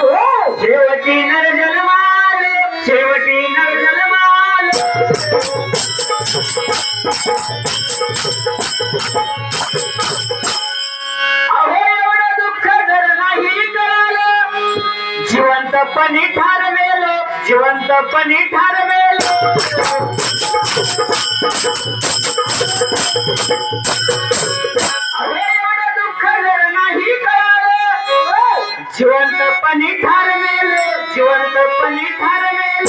अहो शेवटी नर जन्मालो शेवटी नर जन्मालो अहो एवढं दुःख जर नाही जिवंतपणी ठरवेलो जिवंतपणी ठरवेल. दुःख जर नाही कळालं जिवंतपणी ठरवेल जिवंतपणी ठरवेल.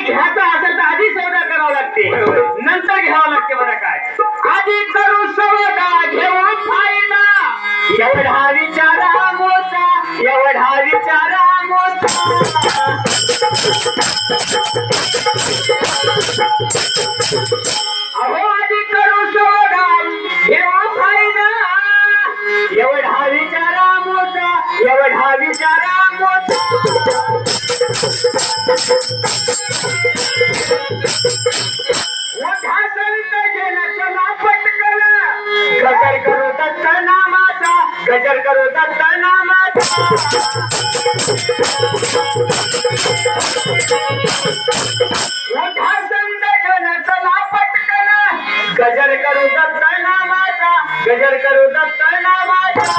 काही घ्यायचं असेल तर आधी सौदा करावा लागते. नंतर घ्यावं लागते बरं काय आधी करू सौदा घेऊन फायदा. एवढा विचारा मोचा एवढा विचारा मोचा अहो आधी करू सौदा घेऊ फायदा. एवढा विचारा मोठा. एवढा विचारा मोठा. मोठा संत जन चला पटकन. गजर करू दत्त नामाचा गजर करू दत्त नामाचा. मोठा संत जन चला पटकन. गजर करू दत्त नामाचा गजर करू दत्त नामाचा.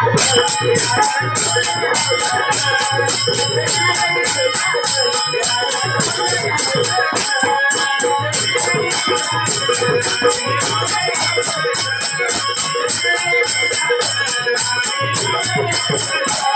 Thank you.